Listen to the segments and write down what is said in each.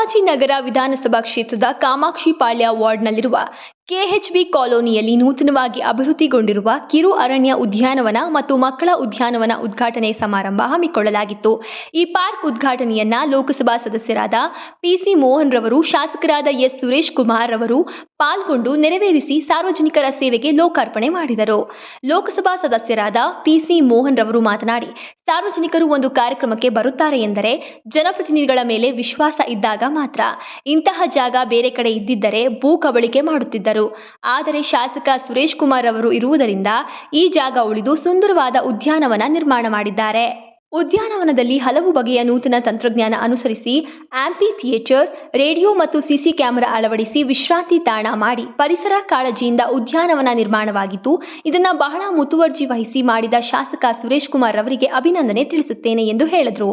ರಾಜಾಜಿನಗರ ವಿಧಾನಸಭಾ ಕ್ಷೇತ್ರದ ಕಾಮಾಕ್ಷಿ ಪಾಳ್ಯ ವಾರ್ಡ್ನಲ್ಲಿರುವ ಕೆಎಚ್ಬಿ ಕಾಲೋನಿಯಲ್ಲಿ ನೂತನವಾಗಿ ಅಭಿವೃದ್ಧಿಗೊಂಡಿರುವ ಕಿರು ಅರಣ್ಯ ಉದ್ಯಾನವನ ಮತ್ತು ಮಕ್ಕಳ ಉದ್ಯಾನವನ ಉದ್ಘಾಟನೆ ಸಮಾರಂಭ ಹಮ್ಮಿಕೊಳ್ಳಲಾಗಿತ್ತು. ಈ ಪಾರ್ಕ್ ಉದ್ಘಾಟನೆಯನ್ನ ಲೋಕಸಭಾ ಸದಸ್ಯರಾದ ಪಿಸಿ ಮೋಹನ್ ರವರು ಶಾಸಕರಾದ ಎಸ್ ಸುರೇಶ್ ಕುಮಾರ್ ರವರು ಪಾಲ್ಗೊಂಡು ನೆರವೇರಿಸಿ ಸಾರ್ವಜನಿಕರ ಸೇವೆಗೆ ಲೋಕಾರ್ಪಣೆ ಮಾಡಿದರು. ಲೋಕಸಭಾ ಸದಸ್ಯರಾದ ಪಿಸಿ ಮೋಹನ್ ರವರು ಮಾತನಾಡಿ, ಸಾರ್ವಜನಿಕರು ಒಂದು ಕಾರ್ಯಕ್ರಮಕ್ಕೆ ಬರುತ್ತಾರೆ ಎಂದರೆ ಜನಪ್ರತಿನಿಧಿಗಳ ಮೇಲೆ ವಿಶ್ವಾಸ ಇದ್ದಾಗ ಮಾತ್ರ. ಇಂತಹ ಜಾಗ ಬೇರೆ ಕಡೆ ಇದ್ದಿದ್ದರೆ ಭೂ ಕಬಳಿಕೆ ಮಾಡುತ್ತಿದ್ದರು. ಆದರೆ ಶಾಸಕ ಸುರೇಶ್ ಕುಮಾರ್ ಅವರು ಇರುವುದರಿಂದ ಈ ಜಾಗ ಉಳಿದು ಸುಂದರವಾದ ಉದ್ಯಾನವನ ನಿರ್ಮಾಣ ಮಾಡಿದ್ದಾರೆ. ಉದ್ಯಾನವನದಲ್ಲಿ ಹಲವು ಬಗೆಯ ನೂತನ ತಂತ್ರಜ್ಞಾನ ಅನುಸರಿಸಿ ಆಂಪಿ ಥಿಯೇಟರ್, ರೇಡಿಯೋ ಮತ್ತು ಸಿಸಿ ಕ್ಯಾಮೆರಾ ಅಳವಡಿಸಿ ವಿಶ್ರಾಂತಿ ತಾಣ ಮಾಡಿ ಪರಿಸರ ಕಾಳಜಿಯಿಂದ ಉದ್ಯಾನವನ ನಿರ್ಮಾಣವಾಗಿತ್ತು ಇದನ್ನು ಬಹಳ ಮುತುವರ್ಜಿ ವಹಿಸಿ ಮಾಡಿದ ಶಾಸಕ ಸುರೇಶ್ ಕುಮಾರ್ ಅವರಿಗೆ ಅಭಿನಂದನೆ ತಿಳಿಸುತ್ತೇನೆ ಎಂದು ಹೇಳಿದರು.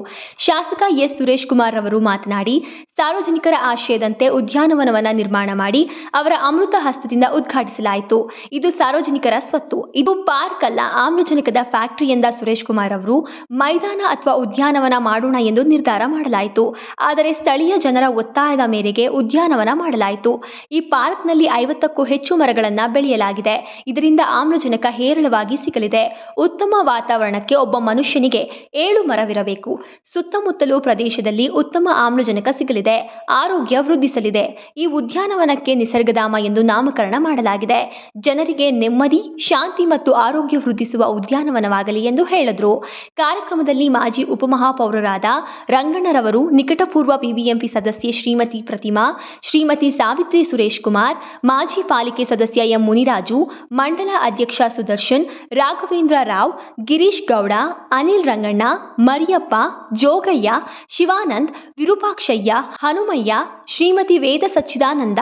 ಶಾಸಕ ಎಸ್. ಸುರೇಶ್ ಕುಮಾರ್ ಅವರು ಮಾತನಾಡಿ, ಸಾರ್ವಜನಿಕರ ಆಶಯದಂತೆ ಉದ್ಯಾನವನವನ್ನು ನಿರ್ಮಾಣ ಮಾಡಿ ಅವರ ಅಮೃತ ಹಸ್ತದಿಂದ ಉದ್ಘಾಟಿಸಲಾಯಿತು. ಇದು ಸಾರ್ವಜನಿಕರ ಸ್ವತ್ತು. ಇದು ಪಾರ್ಕ್ ಅಲ್ಲ, ಆಮ್ಲಜನಕದ ಫ್ಯಾಕ್ಟರಿ ಎಂದ ಸುರೇಶ್ ಕುಮಾರ್ ಅವರು ಮೈದಾನ ಅಥವಾ ಉದ್ಯಾನವನ ಮಾಡೋಣ ಎಂದು ನಿರ್ಧಾರ ಮಾಡಲಾಯಿತು. ಆದರೆ ಸ್ಥಳೀಯ ಜನರ ಒತ್ತಾಯದ ಮೇರೆಗೆ ಉದ್ಯಾನವನ ಮಾಡಲಾಯಿತು. ಈ ಪಾರ್ಕ್ನಲ್ಲಿ ಐವತ್ತಕ್ಕೂ ಹೆಚ್ಚು ಮರಗಳನ್ನು ಬೆಳೆಯಲಾಗಿದೆ. ಇದರಿಂದ ಆಮ್ಲಜನಕ ಹೇರಳವಾಗಿ ಸಿಗಲಿದೆ. ಉತ್ತಮ ವಾತಾವರಣಕ್ಕೆ ಒಬ್ಬ ಮನುಷ್ಯನಿಗೆ ಏಳು ಮರವಿರಬೇಕು. ಸುತ್ತಮುತ್ತಲು ಪ್ರದೇಶದಲ್ಲಿ ಉತ್ತಮ ಆಮ್ಲಜನಕ ಸಿಗಲಿದೆ. ಆರೋಗ್ಯ ವೃದ್ಧಿಸಲಿದೆ. ಈ ಉದ್ಯಾನವನಕ್ಕೆ ನಿಸರ್ಗಧಾಮ ಎಂದು ನಾಮಕರಣ ಮಾಡಲಾಗಿದೆ. ಜನರಿಗೆ ನೆಮ್ಮದಿ, ಶಾಂತಿ ಮತ್ತು ಆರೋಗ್ಯ ವೃದ್ಧಿಸುವ ಉದ್ಯಾನವನವಾಗಲಿ ಎಂದು ಹೇಳಿದರು. ಕಾರ್ಯಕ್ರಮದಲ್ಲಿ ಮಾಜಿ ಉಪಮಹಾಪೌರರಾದ ರಂಗಣ್ಣರವರು ನಿಕಟಪೂರ್ವ ಬಿಬಿಎಂಪಿ ಸದಸ್ಯೆ ಶ್ರೀಮತಿ ಪ್ರತಿಮಾ, ಶ್ರೀಮತಿ ಸಾವಿತ್ರಿ ಸುರೇಶ್ ಕುಮಾರ್, ಮಾಜಿ ಪಾಲಿಕೆ ಸದಸ್ಯ ಎಂ ಮುನಿರಾಜು, ಮಂಡಲ ಅಧ್ಯಕ್ಷ ಸುದರ್ಶನ್, ರಾಘವೇಂದ್ರ ರಾವ್, ಗಿರೀಶ್ ಗೌಡ, ಅನಿಲ್ ರಂಗಣ್ಣ, ಮರಿಯಪ್ಪ, ಜೋಗಯ್ಯ, ಶಿವಾನಂದ್, ವಿರೂಪಾಕ್ಷಯ್ಯ, ಹನುಮಯ್ಯ, ಶ್ರೀಮತಿ ವೇದ ಸಚ್ಚಿದಾನಂದ,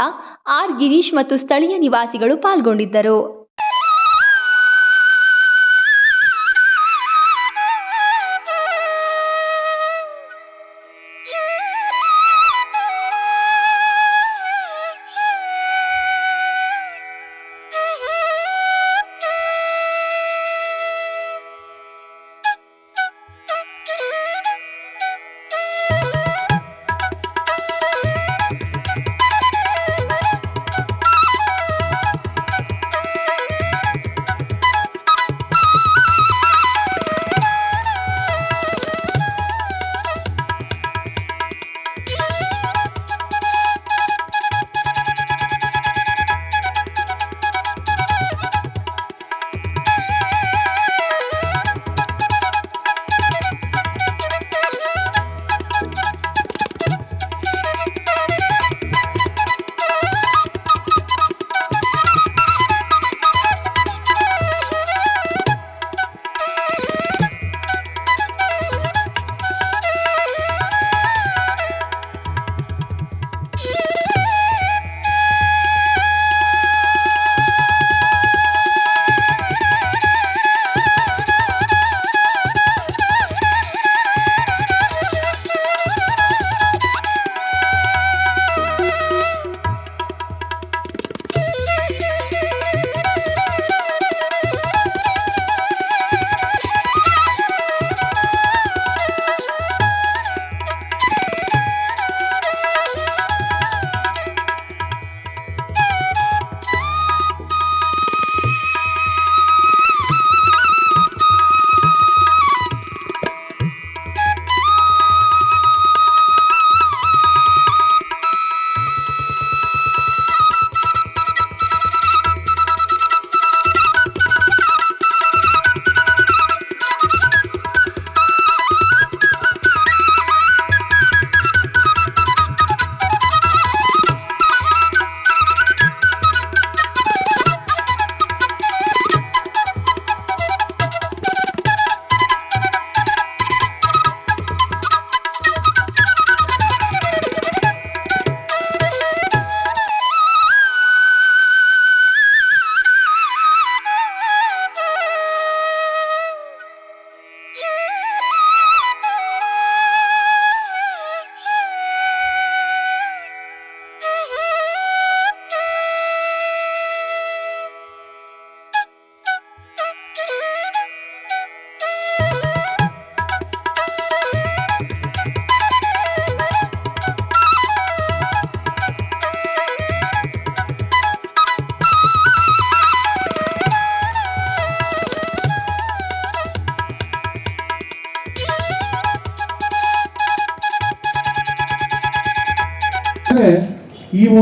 ಆರ್ ಗಿರೀಶ್ ಮತ್ತು ಸ್ಥಳೀಯ ನಿವಾಸಿಗಳು ಪಾಲ್ಗೊಂಡಿದ್ದರು.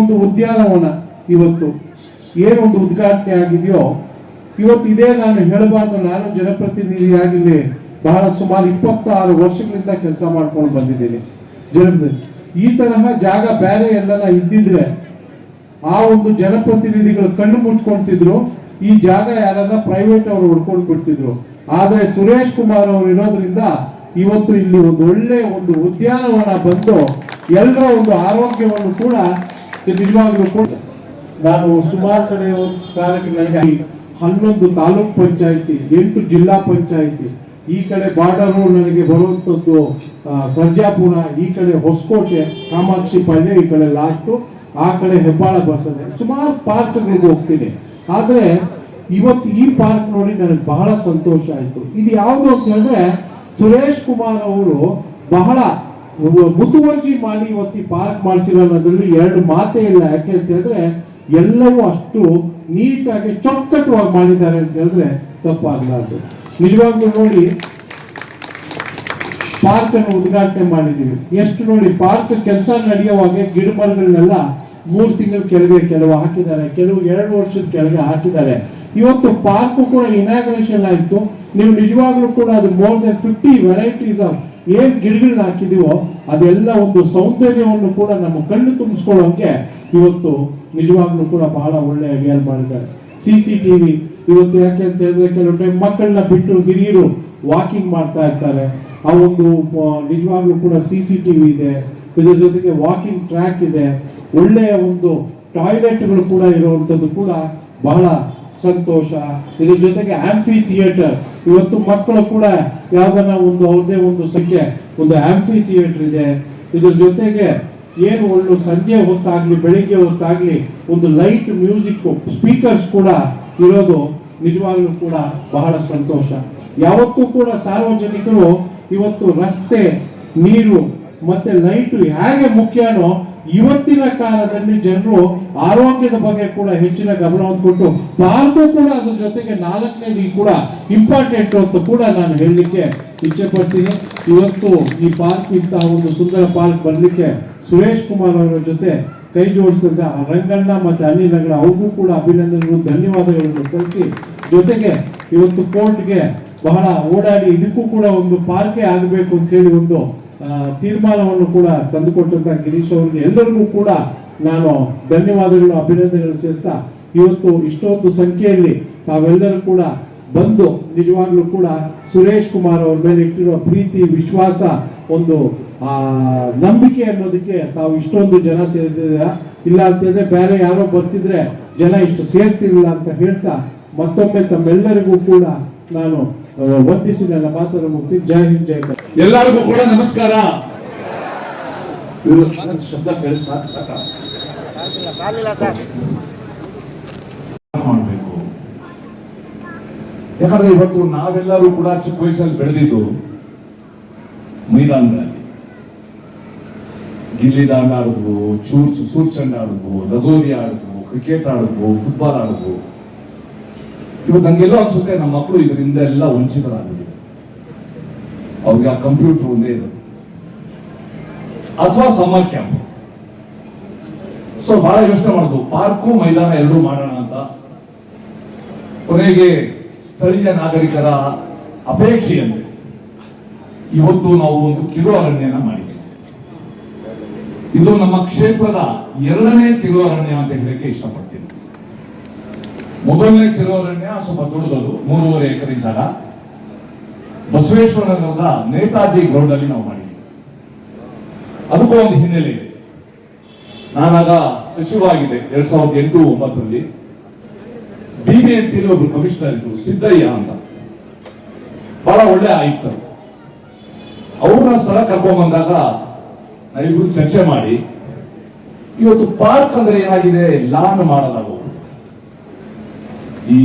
ಒಂದು ಉದ್ಯಾನವನ ಇವತ್ತು. ಏನೊಂದು ಉದ್ಘಾಟನೆ ಆಗಿದೆಯೋ, ಇವತ್ತು ಇದೇ ನಾನು ಹೇಳಬಾರ್ದು, ನಾನು ಜನಪ್ರತಿನಿಧಿಯಾಗಿ ಇಲ್ಲಿ ಬಹಳ ಸುಮಾರು ಇಪ್ಪತ್ತಾರು ವರ್ಷಗಳಿಂದ ಕೆಲಸ ಮಾಡ್ಕೊಂಡು ಬಂದಿದ್ದೀನಿ. ಜನಪ್ರತಿ, ಈ ತರಹ ಜಾಗ ಬೇರೆ ಎಲ್ಲನ ಇದ್ದಿದ್ರೆ, ಆ ಒಂದು ಜನಪ್ರತಿನಿಧಿಗಳು ಕಣ್ಣು ಮುಚ್ಕೊಳ್ತಿದ್ರು ಈ ಜಾಗ ಯಾರನ್ನ ಪ್ರೈವೇಟ್ ಅವರು ಹೊಡ್ಕೊಂಡು ಬಿಡ್ತಿದ್ರು. ಆದ್ರೆ ಸುರೇಶ್ ಕುಮಾರ್ ಅವರು ಇರೋದ್ರಿಂದ ಇವತ್ತು ಇಲ್ಲಿ ಒಂದು ಒಳ್ಳೆ ಒಂದು ಉದ್ಯಾನವನ ಬಂದು ಎಲ್ಲರ ಒಂದು ಆರೋಗ್ಯವನ್ನು ಕೂಡ ನಿಜವಾಗ್ಲೂ ಕೂಡ ನಾನು ಸುಮಾರು ಕಡೆ ಕಾಲಕ್ಕೆ ನನಗೆ ಹನ್ನೊಂದು ತಾಲೂಕ್ ಪಂಚಾಯಿತಿ, ಎಂಟು ಜಿಲ್ಲಾ ಪಂಚಾಯಿತಿ, ಈ ಕಡೆ ಬಾರ್ಡರು ನನಗೆ ಬರುವಂಥದ್ದು ಸರ್ಜಾಪುರ, ಈ ಕಡೆ ಹೊಸಕೋಟೆ, ಕಾಮಾಕ್ಷಿ ಪಾಳ್ಯ ಈ ಕಡೆ ಲಾಸ್ಟು ಆ ಕಡೆ ಹೆಬ್ಬಾಳ ಬರ್ತದೆ. ಸುಮಾರು ಪಾರ್ಕ್ಗಳಿಗೆ ಹೋಗ್ತೀನಿ. ಆದರೆ ಇವತ್ತು ಈ ಪಾರ್ಕ್ ನೋಡಿ ನನಗೆ ಬಹಳ ಸಂತೋಷ ಆಯಿತು. ಇದು ಯಾವುದು ಅಂತ ಹೇಳಿದ್ರೆ ಸುರೇಶ್ ಕುಮಾರ್ ಅವರು ಬಹಳ ಮುತುವರ್ಜಿ ಮಾಡಿ ಇವತ್ತು ಪಾರ್ಕ್ ಮಾಡಿಸಿರೋ ಅನ್ನೋದ್ರಲ್ಲಿ ಎರಡು ಮಾತೇ ಇಲ್ಲ. ಯಾಕೆ ಅಂತ ಹೇಳಿದ್ರೆ, ಎಲ್ಲವೂ ಅಷ್ಟು ನೀಟಾಗಿ ಚೊಕ್ಕಟ್ಟುವಾಗಿ ಮಾಡಿದ್ದಾರೆ ಅಂತ ಹೇಳಿದ್ರೆ ತಪ್ಪಾಗಲಾರ್ದು ನಿಜವಾಗ್ಲೂ ನೋಡಿ ಪಾರ್ಕ್ ಅನ್ನು ಉದ್ಘಾಟನೆ ಮಾಡಿದೀವಿ ಎಷ್ಟು ನೋಡಿ, ಪಾರ್ಕ್ ಕೆಲಸ ನಡೆಯುವಾಗ ಗಿಡ ಮರಗಳನ್ನೆಲ್ಲ ಮೂರು ತಿಂಗಳ ಕೆಳಗೆ ಕೆಲವು ಹಾಕಿದ್ದಾರೆ. ಕೆಲವು ಎರಡು ವರ್ಷದ ಕೆಳಗೆ ಹಾಕಿದ್ದಾರೆ. ಇವತ್ತು ಪಾರ್ಕ್ ಕೂಡ ಇನಾಗ್ರೇಷನ್ ಆಯ್ತು. ನೀವು ನಿಜವಾಗ್ಲೂ ಕೂಡ ಅದು more than fifty varieties of ಏನ್ ಗಿಡಗಳನ್ನ ಹಾಕಿದೀವೋ ಅದೆಲ್ಲ ಒಂದು ಸೌಂದರ್ಯವನ್ನು ಕೂಡ ನಮ್ಮ ಕಣ್ಣು ತುಂಬಿಸ್ಕೊಳ್ಳೋಕೆ ಇವತ್ತು ನಿಜವಾಗ್ಲೂ ಕೂಡ ಬಹಳ ಒಳ್ಳೆಯ ಅಡಿಯಾಲ್ ಮಾಡಿದ್ದಾರೆ. ಸಿ ಸಿ ಟಿವಿ ಇವತ್ತು ಯಾಕೆ ಅಂತ ಹೇಳಿದ್ರೆ ಕೆಲವು ಟೈಮ್ ಮಕ್ಕಳನ್ನ ಬಿಟ್ಟು ಹಿರಿಯರು ವಾಕಿಂಗ್ ಮಾಡ್ತಾ ಇರ್ತಾರೆ. ಆ ಒಂದು ನಿಜವಾಗ್ಲೂ ಕೂಡ ಸಿ ಸಿ ಟಿವಿ ಇದೆ. ಇದರ ಜೊತೆಗೆ ವಾಕಿಂಗ್ ಟ್ರ್ಯಾಕ್ ಇದೆ. ಒಳ್ಳೆಯ ಒಂದು ಟಾಯ್ಲೆಟ್ಗಳು ಕೂಡ ಇರುವಂಥದ್ದು ಕೂಡ ಬಹಳ ಸಂತೋಷ. ಇದ್ರ ಜೊತೆಗೆ ಆಂಫಿ ಥಿಯೇಟರ್ ಇವತ್ತು ಮಕ್ಕಳು ಕೂಡ ಯಾವ್ದನ್ನ ಒಂದು ಅವ್ರದೇ ಒಂದು ಸಂಖ್ಯೆ, ಒಂದು ಆಂಫಿ ಥಿಯೇಟರ್ ಇದೆ. ಇದ್ರ ಜೊತೆಗೆ ಏನು ಒಳ್ಳೆ ಸಂಜೆ ಹೊತ್ತಾಗ್ಲಿ, ಬೆಳಿಗ್ಗೆ ಹೊತ್ತಾಗ್ಲಿ, ಒಂದು ಲೈಟ್ ಮ್ಯೂಸಿಕ್ ಸ್ಪೀಕರ್ಸ್ ಕೂಡ ಇರೋದು ನಿಜವಾಗ್ಲೂ ಕೂಡ ಬಹಳ ಸಂತೋಷ. ಯಾವತ್ತೂ ಕೂಡ ಸಾರ್ವಜನಿಕರು ಇವತ್ತು ರಸ್ತೆ, ನೀರು ಮತ್ತೆ ಲೈಟ್ ಹೇಗೆ ಮುಖ್ಯನೋ ಇವತ್ತಿನ ಕಾಲದಲ್ಲಿ ಜನರು ಆರೋಗ್ಯದ ಬಗ್ಗೆ ಕೂಡ ಹೆಚ್ಚಿನ ಗಮನ ಕೊಟ್ಟು ಪಾರ್ಕು ಕೂಡ ಅದ್ರ ಜೊತೆಗೆ ನಾಲ್ಕನೇದು ಕೂಡ ಇಂಪಾರ್ಟೆಂಟ್ ಅಂತ ಕೂಡ ನಾನು ಹೇಳಲಿಕ್ಕೆ ಇಚ್ಛೆ ಪಡ್ತೀನಿ ಇವತ್ತು ಈ ಪಾರ್ಕ್ ಇಂತಹ ಒಂದು ಸುಂದರ ಪಾರ್ಕ್ ಬರಲಿಕ್ಕೆ ಸುರೇಶ್ ಕುಮಾರ್ ಅವರ ಜೊತೆ ಕೈ ಜೋಡಿಸಿದ ರಂಗಣ್ಣ ಮತ್ತೆ ಅನಿಲಗಳ ಅವ್ರಿಗೂ ಕೂಡ ಅಭಿನಂದನೆಗಳು, ಧನ್ಯವಾದಗಳನ್ನು ಸಲ್ಲಿಸಿ. ಜೊತೆಗೆ ಇವತ್ತು ಕೋರ್ಟ್ಗೆ ಬಹಳ ಓಡಾಡಿ ಇದಕ್ಕೂ ಕೂಡ ಒಂದು ಪಾರ್ಕೇ ಆಗಬೇಕು ಅಂತ ಹೇಳಿ ಒಂದು ತೀರ್ಮಾನವನ್ನು ಕೂಡ ತಂದುಕೊಟ್ಟಂತ ಗಿರೀಶ್ ಅವರಿಗೆ ಎಲ್ಲರಿಗೂ ಕೂಡ ನಾನು ಧನ್ಯವಾದಗಳು, ಅಭಿನಂದನೆಗಳು ಸೇರ್ತಾ ಇವತ್ತು ಇಷ್ಟೊಂದು ಸಂಖ್ಯೆಯಲ್ಲಿ ತಾವೆಲ್ಲರೂ ಕೂಡ ಬಂದು ನಿಜವಾಗ್ಲೂ ಕೂಡ ಸುರೇಶ್ ಕುಮಾರ್ ಅವ್ರ ಮೇಲೆ ಇಟ್ಟಿರುವ ಪ್ರೀತಿ, ವಿಶ್ವಾಸ, ಒಂದು, ಆ, ನಂಬಿಕೆ ಅನ್ನೋದಕ್ಕೆ ತಾವು ಇಷ್ಟೊಂದು ಜನ ಸೇರಿದ್ದೀರಾ? ಇಲ್ಲ ಅಂತಂದ್ರೆ ಬೇರೆ ಯಾರೋ ಬರ್ತಿದ್ರೆ ಜನ ಇಷ್ಟು ಸೇರ್ತಿರ್ಲಿಲ್ಲ ಅಂತ ಹೇಳ್ತಾ ಮತ್ತೊಮ್ಮೆ ತಮ್ಮೆಲ್ಲರಿಗೂ ಕೂಡ ನಾನು ವಂದಿಸಿ ನನ್ನ ಮಾತನ್ನು ಮುಕ್ತಿ. ಜೈ ಹಿಂದ್ ಜೈ ಕರ್ನಾಟಕ. ಎಲ್ಲರಿಗೂ ಕೂಡ ನಮಸ್ಕಾರ. ಶಬ್ದ ಕೇಳಿಸ್ ಸಾಕ್- ಸಾಕಾ? ಮಾಡ್ಬೇಕು. ಯಾಕಂದ್ರೆ ಇವತ್ತು ನಾವೆಲ್ಲರೂ ಕೂಡ ಚಿಕ್ಕ ವಯಸ್ಸಲ್ಲಿ ಬೆಳೆದಿದ್ದು ಮೈದಾನಗಳಲ್ಲಿ ಗಿಲ್ಲಿ ದಾಂಡ ಆಡಿದ್ವು ಚೂರ್ ಸೂರ್ಚಂಡ್ ಚೆಂಡ ಆಡಿದ್ವು ಲಗೋರಿ ಆಡಿದ್ವು ಕ್ರಿಕೆಟ್ ಆಡಿದ್ವು ಫುಟ್ಬಾಲ್ ಆಡಿದ್ವು. ಇವತ್ತು ನಂಗೆಲ್ಲೋ ಅನ್ಸುತ್ತೆ ನಮ್ಮ ಮಕ್ಕಳು ಇದರಿಂದ ಎಲ್ಲ ವಂಚಿತರಾಗಿದೆ ಅವ್ರಿಗೆ ಆ ಕಂಪ್ಯೂಟರ್ ಒಂದೇ ಇರೋದು. ಅಥವಾ ಸಮ್ಮರ್ ಕ್ಯಾಂಪ್ ಸೊ ಬಹಳ ಯೋಚನೆ ಮಾಡುದು. ಪಾರ್ಕು, ಮೈದಾನ ಎರಡೂ ಮಾಡೋಣ ಅಂತ. ಕೊನೆಗೆ ಸ್ಥಳೀಯ ನಾಗರಿಕರ ಅಪೇಕ್ಷೆಯಂತೆ ಇವತ್ತು ನಾವು ಒಂದು ಕಿರು ಅರಣ್ಯನ ಮಾಡಿದ್ದೇವೆ ಇದು ನಮ್ಮ ಕ್ಷೇತ್ರದ ಎರಡನೇ ಕಿರು ಅರಣ್ಯ ಅಂತ ಹೇಳಕ್ಕೆ ಇಷ್ಟಪಡ್ತೀನಿ. ಮೊದಲನೇ ಕಿರು ಅರಣ್ಯ ಸ್ವಲ್ಪ ದೊಡ್ಡದು ಮೂರುವರೆ ಎಕರೆ ಜಾಗ. ಬಸವೇಶ್ವರ ನಗರದ ನೇತಾಜಿ ಗ್ರೌಂಡ್ ಅಲ್ಲಿ ನಾವು ಮಾಡಿದ್ವಿ. ಅದಕ್ಕೂ ಒಂದು ಹಿನ್ನೆಲೆ ಇದೆ. ನಾನಾಗ ಸಚಿವ ಆಗಿದೆ ಎರಡ್ ಸಾವಿರದ ಎಂಟು ಒಂಬತ್ತರಲ್ಲಿ. ಬಿಬಿಎಂಪಿಲಿ ಒಬ್ರು ಕಮಿಷನರ್ ಇದ್ರು, ಸಿದ್ದಯ್ಯ ಅಂತ. ಬಹಳ ಒಳ್ಳೆ ಆಯುಕ್ತರು. ಅವ್ರನ್ನ ಸ್ಥಳ ಕರ್ಕೊಂಡ್ಬಂದಾಗ ನಾವಿಬ್ರು ಚರ್ಚೆ ಮಾಡಿ, ಇವತ್ತು ಪಾರ್ಕ್ ಅಂದ್ರೆ ಏನಾಗಿದೆ? ಲಾನ್ ಮಾಡಲಾಗುವುದು ಈ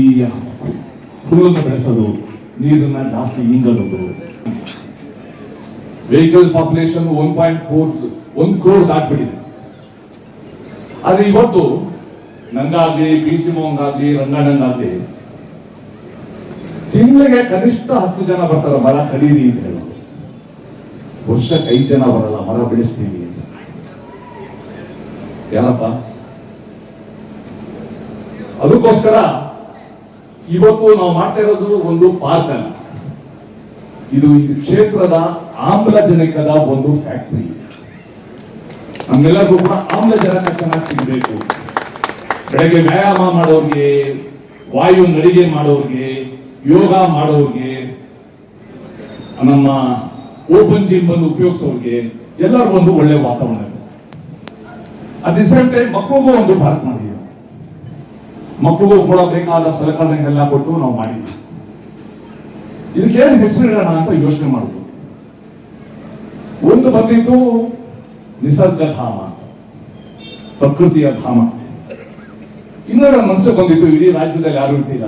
ಹುಲ್ಲನ್ನು ಬೆಳೆಸೋದು, ನೀರನ್ನ ಜಾಸ್ತಿ ಇಂಗಲೋದು vehicle population one point four ಒಂದ್ ಕ್ರೋಡ್ ದಾಟ್ಬಿಟ್ಟಿದೆ. ಆದ್ರೆ ಇವತ್ತು ನಂಗಾಗ್ಲಿ ಪಿ ಸಿ ಮೋಹನ್ಗಾಗ್ಲಿ ರಂಗಣ್ಣಂಗಾಗ್ಲಿ ತಿಂಗಳಿಗೆ ಕನಿಷ್ಠ ಹತ್ತು ಜನ ಬರ್ತಾರ, ಮರ ಕಡೀರಿ ಅಂತ ಹೇಳೋದು. ವರ್ಷಕ್ಕೆ ಐದು ಜನ ಬರಲ್ಲ, ಮರ ಬೆಳೆಸ್ತೀವಿ. ಯಾರಪ್ಪ? ಅದಕ್ಕೋಸ್ಕರ ಇವತ್ತು ನಾವು ಮಾಡ್ತಾ ಇರೋದು ಒಂದು ಪಾರ್ಕ್ ಅಲ್ಲ ಇದು ಈ ಕ್ಷೇತ್ರದ ಆಮ್ಲಜನಕದ ಒಂದು ಫ್ಯಾಕ್ಟರಿ. ನಮ್ಗೆಲ್ಲರಿಗೂ ಕೂಡ ಆಮ್ಲಜನಕ ಚೆನ್ನಾಗಿ ಸಿಗಬೇಕು. ಬೆಳಗ್ಗೆ ವ್ಯಾಯಾಮ ಮಾಡೋರಿಗೆ, ವಾಯು ನಡಿಗೆ ಮಾಡೋರಿಗೆ, ಯೋಗ ಮಾಡೋರಿಗೆ, ನಮ್ಮ ಓಪನ್ ಜಿಮ್ ಬಂದು ಉಪಯೋಗಿಸೋರಿಗೆ ಎಲ್ಲರಿಗೂ ಒಂದು ಒಳ್ಳೆ ವಾತಾವರಣ ಅಟ್ ದಿ ಸೇಮ್ ಟೈಮ್ ಮಕ್ಕಳಿಗೂ ಒಂದು ಪಾರ್ಕ್ ಮಾಡಿದ್ದೀವಿ ಮಕ್ಕಳಿಗೂ ಕೂಡ ಬೇಕಾದ ಕೊಟ್ಟು ನಾವು ಮಾಡಿದ್ವಿ. ಇದಕ್ಕೇನು ಏನು ಹೆಸರಿಡೋಣ ಅಂತ ಯೋಚನೆ ಮಾಡಿದ್ವಿ ಒಂದು ಬಂದಿದ್ದು ನಿಸರ್ಗ ಧಾಮ, ಪ್ರಕೃತಿಯ ಧಾಮ. ಇನ್ನೊಂದು ಮನಸ್ಸು ಬಂದಿತ್ತು ಇಡೀ ರಾಜ್ಯದಲ್ಲಿ ಯಾರು ಇರ್ತಿಲ್ಲ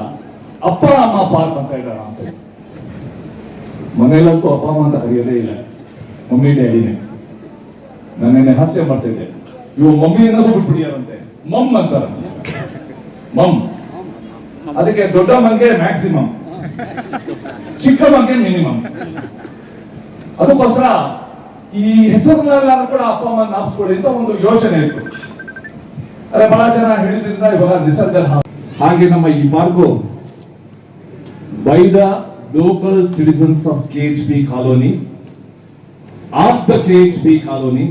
ಅಪ್ಪ, ಅಮ್ಮ, ಪಾರ್ಕ್ ಅಂತ ಇಡೋಣ ಅಂತ. ಮನೆಯಲ್ಲಂತೂ ಅಪ್ಪ, ಅಮ್ಮ ಅಂತ ಕರೆಯೋದೇ ಇಲ್ಲ. ಮಮ್ಮಿ, ಡ್ಯಾಡಿನೇ. ನನ್ನೇನೆ ಹಾಸ್ಯ ಮಾಡ್ತಿದ್ದೆ. ಇವು ಮಮ್ಮಿ ಅನ್ನೋದು ಬಿಟ್ಬಿಡಿಯಾರಂತೆ ಮಮ್ಮ ಅಂತಾರಂತೆ ಮಮ್. ಅದಕ್ಕೆ ದೊಡ್ಡ ಮಂಗೆ ಮ್ಯಾಕ್ಸಿಮಮ್ ಚಿಕ್ಕ ಮಂಗೆ ಮಿನಿಮಮ್ ಅದಕ್ಕೋಸ್ಕರ ಈ ಹೆಸರಿನಲ್ಲಾದ್ರೂ ಕೂಡ ಅಪ್ಪ, ಅಮ್ಮ ನಾಪಿಸ್ಕೊಳ್ಳಿ ಅಂತ ಒಂದು ಯೋಚನೆ ಇತ್ತು. ಅದೇ ಬಹಳ ಜನ ಹೇಳಿದ್ರಿಂದ ಇವಾಗ ನಿಸರ್ಗ. ಹಾಗೆ ನಮ್ಮ ಈ park by the local citizens of K H P colony of the K H P colony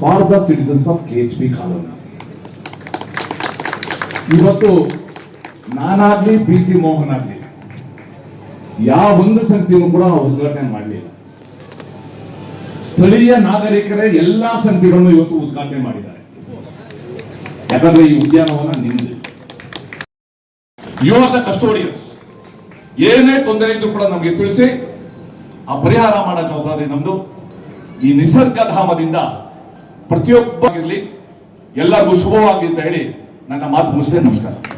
for the citizens of K H P colony. ಇವತ್ತು ನಾನಾಗ್ಲಿ ಪಿ ಸಿ ಮೋಹನ್ ಆಗ್ಲಿ, ಯಾವ ಒಂದು ಸಂತಿಯನ್ನು ಕೂಡ ಉದ್ಘಾಟನೆ ಮಾಡಲಿಲ್ಲ. ಸ್ಥಳೀಯ ನಾಗರಿಕರೇ ಎಲ್ಲಾ ಸಂತಿಗಳನ್ನು ಇವತ್ತು ಉದ್ಘಾಟನೆ ಮಾಡಿದ್ದಾರೆ. ಯಾಕಂದ್ರೆ ಈ ಉದ್ಯಾನವನ ನಿಮ್ದು. ಯು ಆರ್ ಕಸ್ಟೋಡಿಯನ್ಸ್ ಏನೇ ತೊಂದರೆ ಇದ್ರು ಕೂಡ ನಮಗೆ ತಿಳಿಸಿ, ಆ ಪರಿಹಾರ ಮಾಡೋ ಜವಾಬ್ದಾರಿ ನಮ್ದು. ಈ ನಿಸರ್ಗಧಾಮದಿಂದ ಪ್ರತಿಯೊಬ್ಬ ಎಲ್ಲರಿಗೂ ಶುಭವಾಗಲಿ ಅಂತ ಹೇಳಿ ನನ್ನ ಮಾತು ಮುಗಿಸಿದೆ ನಮಸ್ಕಾರ.